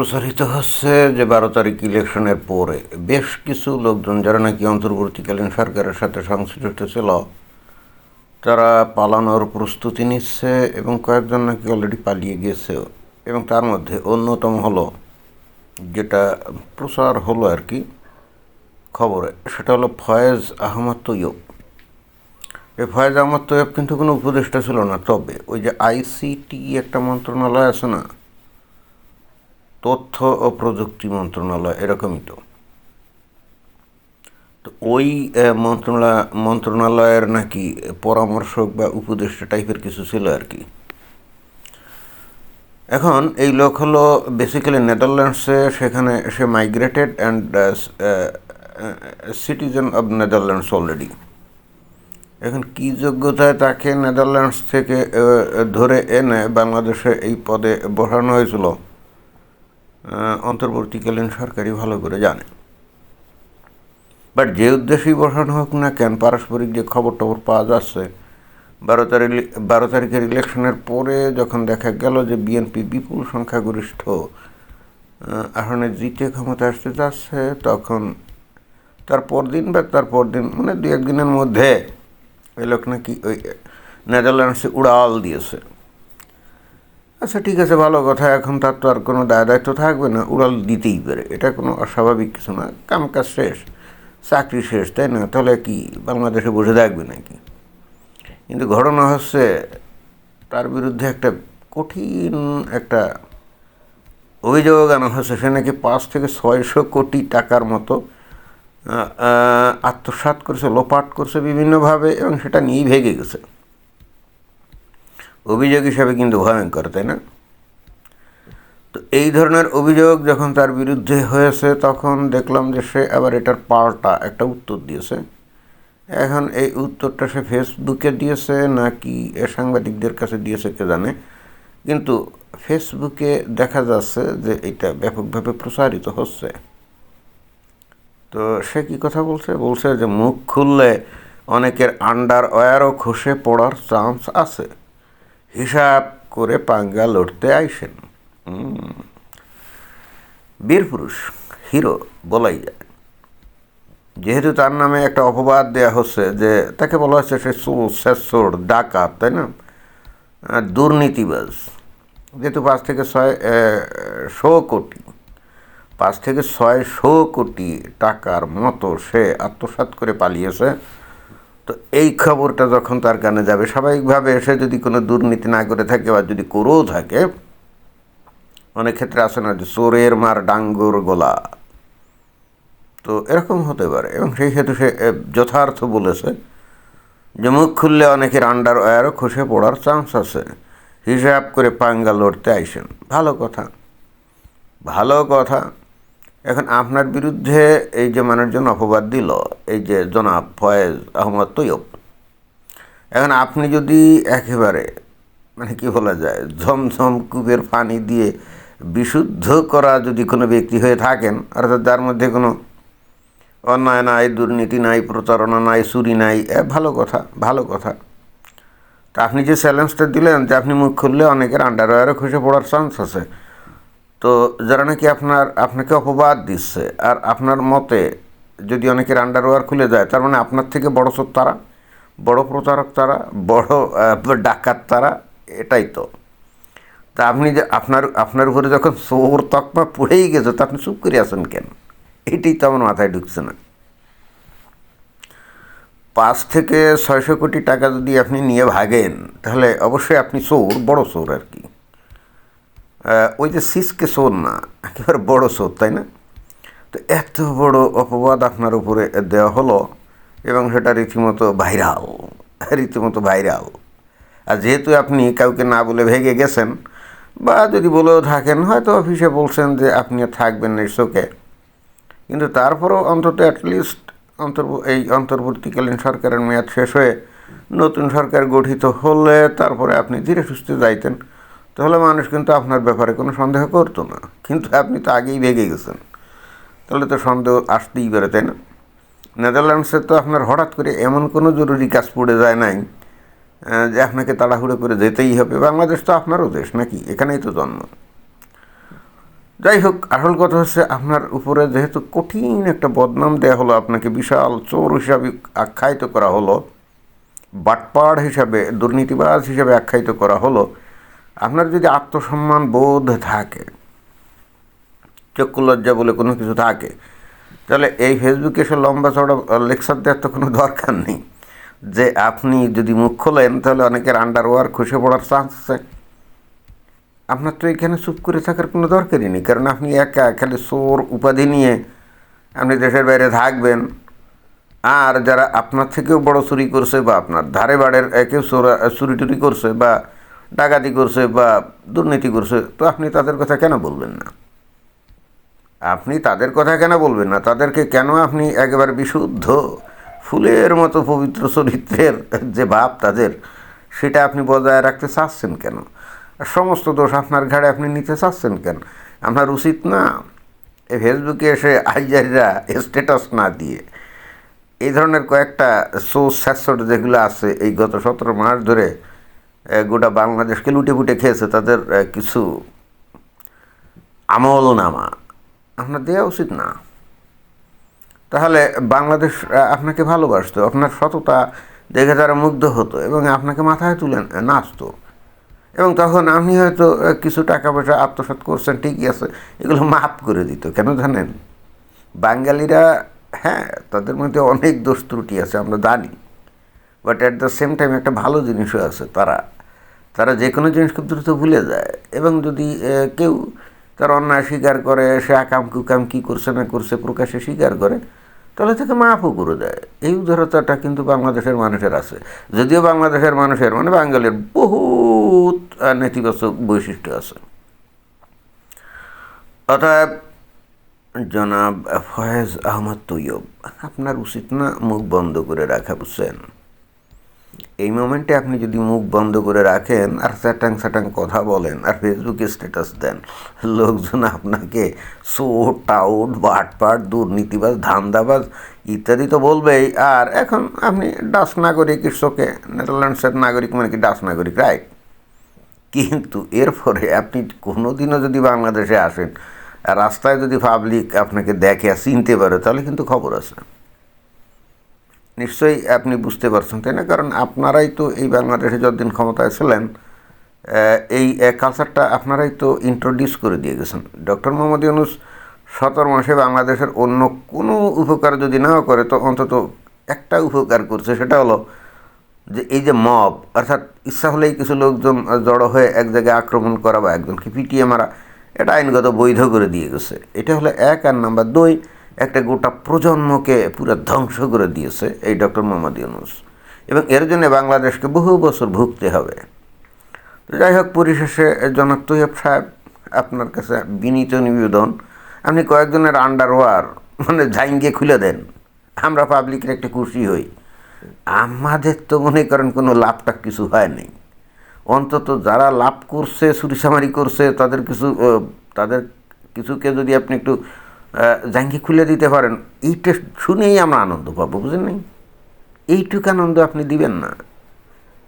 প্রচারিত হচ্ছে যে বারো তারিখ ইলেকশনের পরে। বেশ কিছু লোকজন যারা নাকি অন্তর্বর্তীকালীন সরকারের সাথে সংশ্লিষ্ট ছিল, তারা পালানোর প্রস্তুতি নিচ্ছে এবং কয়েকজন নাকি অলরেডি পালিয়ে গেছে। এবং তার মধ্যে অন্যতম হলো, যেটা প্রচার হলো আর কি খবরে, সেটা হলো ফয়েজ আহমদ তৈয়ব। এই ফয়েজ আহমদ তৈয়ব কিন্তু কোনো উপদেষ্টা ছিল না, তবে ওই যে আইসিটি একটা মন্ত্রণালয় আছে না তথ্য ও প্রযুক্তি মন্ত্রণালয়, এরকমই তো। তো ওই মন্ত্রণালয় মন্ত্রণালয়ের নাকি পরামর্শক বা উপদেষ্টা টাইপের কিছু ছিল আর কি। এখন এই লোক হলো বেসিক্যালি নেদারল্যান্ডসে সেখানে সে migrated and citizen of Netherlands already এখন কি যোগ্যতায় তাকে নেদারল্যান্ডস থেকে ধরে এনে বাংলাদেশে এই পদে বসানো হয়েছিল? অন্তর্বর্তীকালীন সরকারই ভালো করে জানে। বাট যে উদ্দেশ্যেই বসানো হোক না কেন, পারস্পরিক যে খবর টবর পাওয়া যাচ্ছে, বারো তারিখ, বারো তারিখের ইলেকশনের পরে যখন দেখা গেল যে বিএনপি বিপুল সংখ্যাগরিষ্ঠ আসনে জিতে ক্ষমতা আসতে যাচ্ছে, তখন তার পরদিন বা তার পরদিন মানে দু একদিনের মধ্যে ওই লোক নাকি ওই নেদারল্যান্ডসে উড়াল দিয়েছে। আচ্ছা ঠিক আছে, ভালো কথা। এখন তার তো আর কোনো দায় দায়িত্ব থাকবে না, উড়াল দিতেই পারে। এটা কোনো অস্বাভাবিক কিছু না। কাম কাজ শেষ, চাকরি শেষ, তাই না? তাহলে কি, বাংলাদেশে বসে থাকবে নাকি? কিন্তু ঘটনা হচ্ছে, তার বিরুদ্ধে একটা কঠিন একটা অভিযোগ আনা হচ্ছে। সে নাকি পাঁচ থেকে ছয়শো কোটি টাকার মতো আত্মসাৎ করছে, লোপাট করছে বিভিন্নভাবে এবং সেটা নিয়েই ভেগে গেছে। অভিযোগ হিসাবে কিন্তু ভয়ঙ্কর, তাই না? তো এই ধরনের অভিযোগ যখন তার বিরুদ্ধে হয়েছে, তখন দেখলাম যে সে আবার এটার পাল্টা একটা উত্তর দিয়েছে। এখন এই উত্তরটা সে ফেসবুকে দিয়েছে, নাকি সাংবাদিকদের কাছে দিয়েছে কে জানে। কিন্তু ফেসবুকে দেখা যাচ্ছে যে এটা ব্যাপকভাবে প্রসারিত হচ্ছে। তো সে কি কথা বলছে? বলছে যে মুখ খুললে অনেকের আন্ডার ওয়ারও খসে পড়ার চান্স আছে। হিসাব করে পাঙ্গা লড়তে আইসেন। হুম। বীরপুরুষ হিরো বলাই যায় যেহেতু তার নামে একটা অপবাদ দেয়া হচ্ছে যে, তাকে বলা হচ্ছে সে শেষর ডাকাত, তাই না? দুর্নীতিবাজ। যেহেতু পাঁচ থেকে ছয় শো কোটি, পাঁচ থেকে ছয়শো কোটি টাকার মতো সে আত্মসাৎ করে পালিয়েছে। তো এই খবরটা যখন তার কানে যাবে, স্বাভাবিকভাবে এসে যদি কোনো দুর্নীতি না করে থাকে বা যদি করেও থাকে, অনেক ক্ষেত্রে আছে না যে চোরের মার ডাঙ্গর গোলা। তো এরকম হতে পারে এবং সেই হেতু সে যথার্থ বলেছে যে মুখ খুললে অনেকের আন্ডার ওয়ারও খসে পড়ার চান্স আছে। হিসাব করে পাঙ্গা লড়তে আইসেন। ভালো কথা। ভালো কথা। এখন আপনার বিরুদ্ধে এই যে মানুষজন অপবাদ দিল, এই যে জনাব ফয়েজ আহমদ তৈয়ব, এখন আপনি যদি একেবারে মানে কি বলা যায়, ঝমঝম কূপের পানি দিয়ে বিশুদ্ধ করা যদি কোনো ব্যক্তি হয়ে থাকেন, অর্থাৎ যার মধ্যে কোনো অন্যায় নাই, দুর্নীতি নাই, প্রতারণা নাই, চুরি নাই, এ ভালো কথা ভালো কথা। তা আপনি যে চ্যালেঞ্জটা দিলেন, যে আপনি মুখ খুললে অনেকের আন্ডারওয়্যারে খসে পড়ার চান্স আছে। তো যারা নাকি আপনার, আপনাকে অপবাদ দিচ্ছে আর আপনার মতে যদি অনেকের আন্ডারওয়্যার খুলে যায়, তার মানে আপনার থেকে বড় চোর তারা? বড় প্রতারক তারা? বড় ডাকাত তারা? এটাই তো। তা আপনি যে আপনার আপনার উপরে যখন চোর তকমা পড়েই গেছে, তা আপনি চুপ করে আছেন কেন? এটাই তো আমার মাথায় ঢুকছে না। পাঁচ থেকে ছয়শো কোটি টাকা যদি আপনি নিয়ে ভাগেন, তাহলে অবশ্যই আপনি চোর, বড় চোর আর কি। ওই যে সিসকে চোর না, একেবারে বড় চোর তাই না? তো এত বড় অপবাদ আপনার উপরে দেওয়া হলো এবং সেটা রীতিমতো ভাইরাল রীতিমতো ভাইরাল। আর যেহেতু আপনি কাউকে না বলে ভেগে গেছেন, বা যদি বলেও থাকেন, হয়তো অফিসে বলছেন যে আপনি থাকবেন না শোকে। কিন্তু তারপরেও অন্তত অ্যাটলিস্ট অন্তর এই অন্তর্বর্তীকালীন সরকারের মেয়াদ শেষ হয়ে নতুন সরকার গঠিত হলে তারপরে আপনি ধীরে সুস্থে যাইতেন। তাহলে মানুষ কিন্তু আপনার ব্যাপারে কোনো সন্দেহ করতো না। কিন্তু আপনি তো আগেই ভেগে গেছেন। তাহলে তো সন্দেহ আসতেই পারে, তাই না? নেদারল্যান্ডসে তো আপনার হঠাৎ করে এমন কোনো জরুরি কাজ পড়ে যায় নাই যে আপনাকে তাড়াহুড়ো করে যেতেই হবে। বাংলাদেশ তো আপনারও দেশ নাকি? এখানেই তো জন্ম। যাই হোক, আসল কথা হচ্ছে আপনার উপরে যেহেতু কঠিন একটা বদনাম দেওয়া হলো আপনাকে, বিশাল চোর হিসাবে আখ্যায়িত করা হলো, বাটপাড় হিসাবে, দুর্নীতিবাজ হিসাবে আখ্যায়িত করা হলো আপনার যদি আত্মসম্মান বোধ থাকে চক্ষু লজ্জা বলে কোনো কিছু থাকে তাহলে এই ফেসবুকে এসে লম্বা চড়া লেকচার দেওয়ার তো কোনো দরকার নেই। যে আপনি যদি মুখ খোলেন তাহলে অনেকের আন্ডারওয়ার খসে পড়ার চান্স আছে। আপনার তো এখানে চুপ করে থাকার কোনো দরকারই নেই কারণ আপনি একা খালি সোর উপাধি নিয়ে আপনি দেশের বাইরে থাকবেন। আর যারা আপনার থেকেও বড় চুরি করছে বা আপনার ধারে বাড়ের এ, কেউ চোরা চুরি টুরি করছে বা ডাকাতি করছে বা দুর্নীতি করছে, তো আপনি তাদের কথা কেন বলবেন না? আপনি তাদের কথা কেন বলবেন না? তাদেরকে কেন আপনি একেবারে বিশুদ্ধ ফুলের মতো পবিত্র চরিত্রের যে ভাব তাদের, সেটা আপনি বজায় রাখতে চাচ্ছেন কেন? সমস্ত দোষ আপনার ঘাড়ে আপনি নিতে চাচ্ছেন কেন? আপনার উচিত না ফেসবুকে এসে আইজারিরা স্ট্যাটাস না দিয়ে এই ধরনের কয়েকটা শো স্যাসট যেগুলো আছে এই গত সতেরো মাস ধরে গোটা বাংলাদেশকে লুটে পুটে খেয়েছে, তাদের কিছু আমল নামা আপনার দেওয়া উচিত না। তাহলে বাংলাদেশ আপনাকে ভালোবাসতো, আপনার সততা দেখে তারা মুগ্ধ হতো এবং আপনাকে মাথায় তুলে নাচতো। এবং তখন আপনি হয়তো কিছু টাকা পয়সা আত্মসাৎ করছেন, ঠিকই আছে, এগুলো মাফ করে দিত, কেন জানেন? বাঙালিরা হ্যাঁ তাদের মধ্যে অনেক দোষ ত্রুটি আছে, আমরা জানি। But at the same time একটা ভালো জিনিসও আছে, তারা তারা যে কোনো জিনিস খুব দ্রুত ভুলে যায়। এবং যদি কেউ তার অন্যায় স্বীকার করে, সে আকাম কুকাম কী করছে না করছে প্রকাশে স্বীকার করে, তাহলে তাকে মাফও করে দেয়। এই উদারতাটা কিন্তু বাংলাদেশের মানুষের আছে। যদিও বাংলাদেশের মানুষের মানে বাঙালির বহুত নেতিবাচক বৈশিষ্ট্য আছে। অতএব জনাব ফয়েজ আহমদ তৈয়ব, আপনার উচিত না মুখ বন্ধ করে রাখা, বুঝছেন? এই মোমেন্টে আপনি যদি মুখ বন্ধ করে রাখেন আর স্যাটাং স্যাটাং কথা বলেন আর ফেসবুকে স্ট্যাটাস দেন, লোকজন আপনাকে সো টাউট বাটপাট, দুর্নীতিবাজ, ধান্দাবাজ ইত্যাদি তো বলবেই। আর এখন আপনি ডাস নাগরিক ইটসোকে নেদারল্যান্ডসের নাগরিক মানে কি ডাস নাগরিক রাইট কিন্তু এরপরে আপনি কোনোদিনও যদি বাংলাদেশে আসেন, রাস্তায় যদি পাবলিক আপনাকে দেখে আর চিনতে পারে, তাহলে কিন্তু খবর আছে। নিশ্চয়ই আপনি বুঝতে পারছেন, তাই না? কারণ আপনারাই তো এই বাংলাদেশে যতদিন ক্ষমতায় ছিলেন এই কালচারটা আপনারাই তো ইন্ট্রোডিউস করে দিয়ে গেছেন। ডক্টর মোহাম্মদ ইউনুস সতেরো মাসে বাংলাদেশের অন্য কোনো উপকার যদি নাও করে, তো অন্তত একটা উপকার করছে, সেটা হলো যে এই যে মব অর্থাৎ ইচ্ছা হলেই কিছু লোকজন জড়ো হয়ে এক জায়গায় আক্রমণ করা বা একজনকে পিটিয়ে মারা, এটা আইনগত বৈধ করে দিয়ে গেছে। এটা হলো এক আর নাম্বার দুই একটা গোটা প্রজন্মকে পুরো ধ্বংস করে দিয়েছে এই ডক্টর মোহাম্মদ ইউনুস। এবং এর জন্য বাংলাদেশকে বহু বছর ভুগতে হবে। যাই হোক, পরিশেষে জনক তৈয়ব সাহেব, আপনার কাছে বিনীত নিবেদন। আপনি কয়েকজনের আন্ডারওয়ার মানে ঝাইঙ্গে খুলে দেন। আমরা পাবলিকের একটা খুশি হই। আমাদের তো মনে করেন কোনো লাভটা কিছু হয়নি অন্তত যারা লাভ করছে চুরিচামারি করছে, তাদের কিছু তাদের কিছুকে যদি আপনি একটু জাঙ্গি খুলে দিতে পারেন। এইটা শুনেই আমরা আনন্দ পাবো বুঝলেন নাই? এইটুকু আনন্দ আপনি দিবেন না।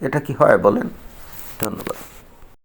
এটা কি হয় বলেন? ধন্যবাদ।